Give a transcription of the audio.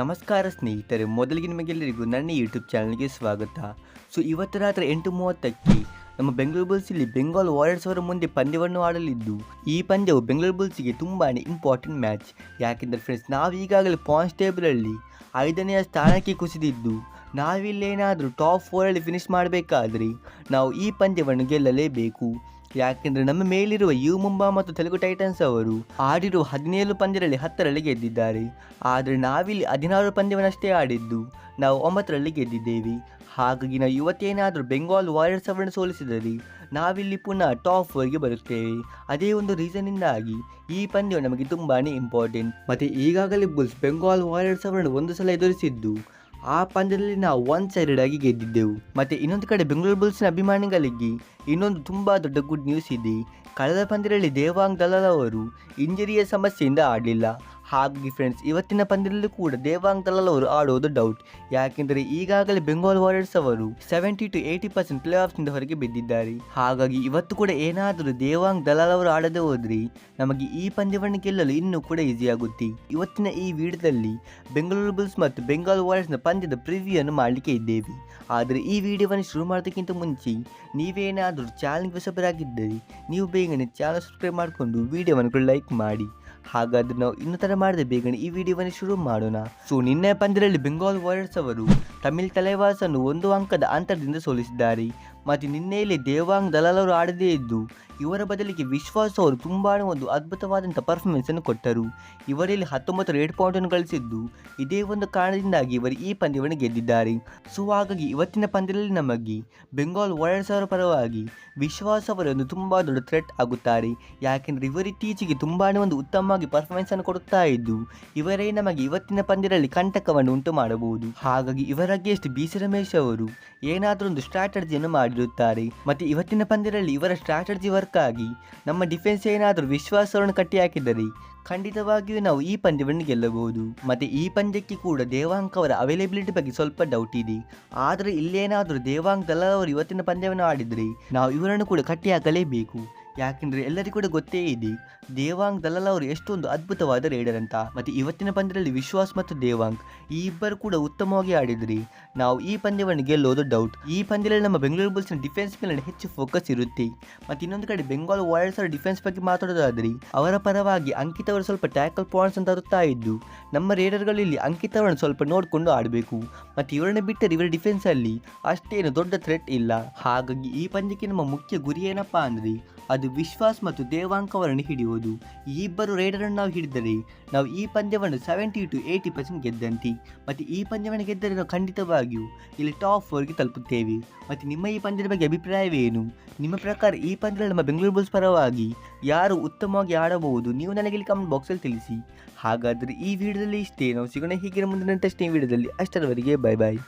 ನಮಸ್ಕಾರ ಸ್ನೇಹಿತರೆ, ಮೊದಲಿಗೆ ನಿಮಗೆಲ್ಲರಿಗೂ ನನ್ನ ಯೂಟ್ಯೂಬ್ ಚಾನಲ್ಗೆ ಸ್ವಾಗತ. ಸೊ, ಇವತ್ತು ರಾತ್ರಿ ಎಂಟು ಮೂವತ್ತಕ್ಕೆ ನಮ್ಮ ಬೆಂಗಳೂರು ಬುಲ್ಸ್ ಇಲ್ಲಿ ಬೆಂಗಾಲ್ ವಾರಿಯರ್ಸ್ ಅವರ ಮುಂದೆ ಪಂದ್ಯವನ್ನು ಆಡಲಿದ್ದು, ಈ ಪಂದ್ಯವು ಬೆಂಗಳೂರು ಬುಲ್ಸ್ಗೆ ತುಂಬಾ ಇಂಪಾರ್ಟೆಂಟ್ ಮ್ಯಾಚ್ ಯಾಕೆಂದರೆ ಫ್ರೆಂಡ್ಸ್ ನಾವು ಈಗಾಗಲೇ ಪಾಯಿಂಟ್ಸ್ ಟೇಬಲಲ್ಲಿ ಐದನೆಯ ಸ್ಥಾನಕ್ಕೆ ಕುಸಿದಿದ್ದು, ನಾವಿಲ್ಲೇನಾದರೂ ಟಾಪ್ ಫೋರಲ್ಲಿ ಫಿನಿಶ್ ಮಾಡಬೇಕಾದ್ರೆ ನಾವು ಈ ಪಂದ್ಯವನ್ನು ಗೆಲ್ಲಲೇಬೇಕು. ಯಾಕೆಂದರೆ ನಮ್ಮ ಮೇಲಿರುವ ಯು ಮುಂಬಾ ಮತ್ತು ತೆಲುಗು ಟೈಟನ್ಸ್ ಅವರು ಆಡಿರುವ ಹದಿನೇಳು ಪಂದ್ಯದಲ್ಲಿ ಹತ್ತರಲ್ಲಿ ಗೆದ್ದಿದ್ದಾರೆ. ಆದರೆ ನಾವಿಲ್ಲಿ ಹದಿನಾರು ಪಂದ್ಯವನ್ನಷ್ಟೇ ಆಡಿದ್ದು. ನಾವು ಒಂಬತ್ತರಲ್ಲಿ ಗೆದ್ದಿದ್ದೇವೆ. ಹಾಗಾಗಿ ನಾವು ಇವತ್ತೇನಾದರೂ ಬೆಂಗಾಲ್ ವಾರಿಯರ್ಸ್ ಅವರನ್ನು ಸೋಲಿಸಿದರೆ ನಾವಿಲ್ಲಿ ಪುನಃ ಟಾಪ್ ಫೋರ್ಗೆ ಬರುತ್ತೇವೆ. ಅದೇ ಒಂದು ರೀಸನ್ನಿಂದಾಗಿ ಈ ಪಂದ್ಯವು ನಮಗೆ ತುಂಬಾ ಇಂಪಾರ್ಟೆಂಟ್. ಮತ್ತು ಈಗಾಗಲೇ ಬುಲ್ಸ್ ಬೆಂಗಾಲ್ ವಾರಿಯರ್ಸ್ ಅವರನ್ನು ಒಂದು ಸಲ ಎದುರಿಸಿದ್ದು ಆ ಪಂದ್ಯದಲ್ಲಿ ನಾವು ಒನ್ ಸೈಡೆಡ್ ಆಗಿ ಗೆದ್ದಿದ್ದೆವು. ಮತ್ತೆ ಇನ್ನೊಂದು ಕಡೆ ಬೆಂಗಳೂರು ಬುಲ್ಸ್ನ ಅಭಿಮಾನಿಗಳಿಗೆ ಇನ್ನೊಂದು ತುಂಬ ದೊಡ್ಡ ಗುಡ್ ನ್ಯೂಸ್ ಇದೆ. ಕಳೆದ ಪಂದ್ಯದಲ್ಲಿ ದೇವಾಂಗ್ ದಲಾಲ್ ಅವರು ಇಂಜರಿಯ ಸಮಸ್ಯೆಯಿಂದ ಆಡಲಿಲ್ಲ. ಹಾಗಾಗಿ ಫ್ರೆಂಡ್ಸ್, ಇವತ್ತಿನ ಪಂದ್ಯದಲ್ಲೂ ಕೂಡ ದೇವಾಂಗ್ ದಲಾಲ್ ಅವರು ಆಡೋದು ಡೌಟ್ ಯಾಕೆಂದರೆ ಈಗಾಗಲೇ ಬೆಂಗಾಲ್ ವಾರಿಯರ್ಸ್ ಅವರು seventy to eighty percent play ಆಫ್ಸ್ನಿಂದ ಹೊರಗೆ ಬಿದ್ದಿದ್ದಾರೆ. ಹಾಗಾಗಿ ಇವತ್ತು ಕೂಡ ಏನಾದರೂ ದೇವಾಂಗ್ ದಲಾಲ್ ಅವರು ಆಡದೆ ಹೋದ್ರೆ ನಮಗೆ ಈ ಪಂದ್ಯವನ್ನು ಗೆಲ್ಲಲು ಇನ್ನೂ ಕೂಡ ಈಸಿ ಆಗುತ್ತೆ. ಇವತ್ತಿನ ಈ ವಿಡಿಯೋದಲ್ಲಿ ಬೆಂಗಳೂರು ಬುಲ್ಸ್ ಮತ್ತು ಬೆಂಗಾಲ್ ವಾರಿಯರ್ಸ್ನ ಪಂದ್ಯದ ಪ್ರಿವ್ಯೂಯನ್ನು ಮಾಡಲಿಕ್ಕೆ ಇದ್ದೇವೆ. ಆದರೆ ಈ ವಿಡಿಯೋವನ್ನು ಶುರು ಮಾಡೋದಕ್ಕಿಂತ ಮುಂಚೆ ನೀವೇನಾದರೂ ಚಾನಲ್ಗೆ ಹೊಸಬರಾಗಿದ್ದರೆ, ನೀವು ಬೇಗನೆ ಚಾನಲ್ ಸಬ್ಸ್ಕ್ರೈಬ್ ಮಾಡಿಕೊಂಡು ವಿಡಿಯೋವನ್ನು ಲೈಕ್ ಮಾಡಿ. ಹಾಗಾದ್ರೆ ನಾವು ಇನ್ನೂ ಥರ ಮಾಡಿದೆ ಬೇಗನೆ ಈ ವಿಡಿಯೋವನ್ನು ಶುರು ಮಾಡೋಣ. ಸೊ ನಿನ್ನೆ ಪಂದ್ಯದಲ್ಲಿ ಬೆಂಗಾಲ್ ವಾರಿಯರ್ಸ್ ಅವರು ತಮಿಳ್ ತಲೆವಾಸನ್ನು ಒಂದು ಅಂಕದ ಅಂತರದಿಂದ ಸೋಲಿಸಿದ್ದಾರೆ. ಮತ್ತು ನಿನ್ನೆಯಲ್ಲಿ ದೇವಾಂಗ್ ದಲಾಲರು ಆಡದೇ ಇದ್ದು, ಇವರ ಬದಲಿಗೆ ವಿಶ್ವಾಸ್ ಅವರು ತುಂಬಾ ಒಂದು ಅದ್ಭುತವಾದಂಥ ಪರ್ಫಾರ್ಮೆನ್ಸ್ ಅನ್ನು ಕೊಟ್ಟರು. ಇವರಲ್ಲಿ ಹತ್ತೊಂಬತ್ತು ರೇಟ್ ಪಾಯಿಂಟನ್ನು ಗಳಿಸಿದ್ದು, ಇದೇ ಒಂದು ಕಾರಣದಿಂದಾಗಿ ಇವರು ಈ ಪಂದ್ಯವನ್ನು ಗೆದ್ದಿದ್ದಾರೆ. ಸೊ ಹಾಗಾಗಿ ಇವತ್ತಿನ ಪಂದ್ಯದಲ್ಲಿ ನಮಗೆ ಬೆಂಗಾಲ್ ವಾರಿಯರ್ಸ್ ಅವರ ಪರವಾಗಿ ವಿಶ್ವಾಸ್ ಅವರೊಂದು ತುಂಬ ದೊಡ್ಡ ಥ್ರೆಟ್ ಆಗುತ್ತಾರೆ. ಯಾಕೆಂದರೆ ಇವರು ಇತ್ತೀಚೆಗೆ ತುಂಬಾ ಒಂದು ಉತ್ತಮವಾಗಿ ಪರ್ಫಾರ್ಮೆನ್ಸ್ ಅನ್ನು ಕೊಡುತ್ತಾ ಇದ್ದು, ಇವರೇ ನಮಗೆ ಇವತ್ತಿನ ಪಂದ್ಯದಲ್ಲಿ ಕಂಟಕವನ್ನು ಉಂಟು ಮಾಡಬಹುದು. ಹಾಗಾಗಿ ಇವರ ಗೆಸ್ಟ್ ಬಿ ಸಿ ರಮೇಶ್ ಅವರು ಏನಾದರೂ ಒಂದು ಸ್ಟ್ರಾಟಜಿಯನ್ನು ಮಾಡಿರುತ್ತಾರೆ ಮತ್ತು ಇವತ್ತಿನ ಪಂದ್ಯದಲ್ಲಿ ಇವರ ಸ್ಟ್ರಾಟಜಿ ವರ್ಕ್ ಆಗಿ ನಮ್ಮ ಡಿಫೆನ್ಸ್ ಏನಾದರೂ ವಿಶ್ವಾಸವನ್ನು ಕಟ್ಟಿ ಹಾಕಿದರೆ ಖಂಡಿತವಾಗಿಯೂ ನಾವು ಈ ಪಂದ್ಯವನ್ನು ಗೆಲ್ಲಬಹುದು. ಮತ್ತೆ ಈ ಪಂದ್ಯಕ್ಕೆ ಕೂಡ ದೇವಾಂಕ್ ಅವರ ಅವೈಲೇಬಿಲಿಟಿ ಬಗ್ಗೆ ಸ್ವಲ್ಪ ಡೌಟ್ ಇದೆ. ಆದರೆ ಇಲ್ಲೇನಾದರೂ ದೇವಾಂಕ್ ದಲಾಲ್ ಅವರು ಇವತ್ತಿನ ಪಂದ್ಯವನ್ನು ಆಡಿದರೆ ನಾವು ಇವರನ್ನು ಕೂಡ ಕಟ್ಟಿ ಹಾಕಲೇಬೇಕು. ಯಾಕೆಂದರೆ ಎಲ್ಲರಿಗೂ ಕೂಡ ಗೊತ್ತೇ ಇದೆ, ದೇವಾಂಗ್ ದಲಾಲ್ ಅವರು ಎಷ್ಟೊಂದು ಅದ್ಭುತವಾದ ರೇಡರ್ ಅಂತ. ಮತ್ತು ಇವತ್ತಿನ ಪಂದ್ಯದಲ್ಲಿ ವಿಶ್ವಾಸ್ ಮತ್ತು ದೇವಾಂಗ್ ಈ ಇಬ್ಬರು ಕೂಡ ಉತ್ತಮವಾಗಿ ಆಡಿದ್ರಿ. ನಾವು ಈ ಪಂದ್ಯವನ್ನು ಗೆಲ್ಲೋದು ಡೌಟ್ ಈ ಪಂದ್ಯದಲ್ಲಿ ನಮ್ಮ ಬೆಂಗಳೂರು ಬುಲ್ಸ್ನ ಡಿಫೆನ್ಸ್ ಮೇಲೆ ಹೆಚ್ಚು ಫೋಕಸ್ ಇರುತ್ತೆ. ಮತ್ತು ಇನ್ನೊಂದು ಕಡೆ ಬೆಂಗಾಲ್ ವಾರಿಯರ್ಸ್ ಡಿಫೆನ್ಸ್ ಬಗ್ಗೆ ಮಾತಾಡೋದಾದರೆ, ಅವರ ಪರವಾಗಿ ಅಂಕಿತ್ ಅವರು ಸ್ವಲ್ಪ ಟ್ಯಾಕಲ್ ಪಾಯಿಂಟ್ಸ್ ಅಂತ ತರುತ್ತಾ ಇದ್ದು, ನಮ್ಮ ರೇಡರ್ಗಳಲ್ಲಿ ಅಂಕಿತ್ ಅವರನ್ನು ಸ್ವಲ್ಪ ನೋಡಿಕೊಂಡು ಆಡಬೇಕು. ಮತ್ತು ಇವರನ್ನು ಬಿಟ್ಟರೆ ಇವರ ಡಿಫೆನ್ಸಲ್ಲಿ ಅಷ್ಟೇನು ದೊಡ್ಡ ಥ್ರೆಟ್ ಇಲ್ಲ. ಹಾಗಾಗಿ ಈ ಪಂದ್ಯಕ್ಕೆ ನಮ್ಮ ಮುಖ್ಯ ಗುರಿ ಏನಪ್ಪಾ ಅಂದರೆ ಅದು ವಿಶ್ವಾಸ್ ಮತ್ತು ದೇವಾಂಕ್ ಅವರನ್ನು ಹಿಡಿಯುವುದು. ಈ ಇಬ್ಬರು ರೈಡರನ್ನು ನಾವು ಹಿಡಿದರೆ ನಾವು ಈ ಪಂದ್ಯವನ್ನು ಸೆವೆಂಟಿ ಟು ಏಯ್ಟಿ ಪರ್ಸೆಂಟ್ ಗೆದ್ದಂತೆ. ಮತ್ತು ಈ ಪಂದ್ಯವನ್ನು ಗೆದ್ದರೆ ನಾವು ಖಂಡಿತವಾಗಿಯೂ ಇಲ್ಲಿ ಟಾಪ್ ಫೋರ್ಗೆ ತಲುಪುತ್ತೇವೆ. ಮತ್ತು ನಿಮ್ಮ ಈ ಪಂದ್ಯದ ಬಗ್ಗೆ ಅಭಿಪ್ರಾಯವೇನು? ನಿಮ್ಮ ಪ್ರಕಾರ ಈ ಪಂದ್ಯದಲ್ಲಿ ನಮ್ಮ ಬೆಂಗಳೂರು ಬುಲ್ಸ್ ಪರವಾಗಿ ಯಾರು ಉತ್ತಮವಾಗಿ ಆಡಬಹುದು ನೀವು ನನಗೆ ಇಲ್ಲಿ ಕಮೆಂಟ್ ಬಾಕ್ಸಲ್ಲಿ ತಿಳಿಸಿ. ಹಾಗಾದರೆ ಈ ವಿಡಿಯೋದಲ್ಲಿ ಇಷ್ಟೇ. ನಾವು ಸಿಗೋಣ ಹೀಗಿರೋ ಮುಂದಿನ ಟೆಸ್ಟಿಂಗ್ ವಿಡಿಯೋದಲ್ಲಿ. ಅಷ್ಟರವರೆಗೆ ಬೈ ಬಾಯ್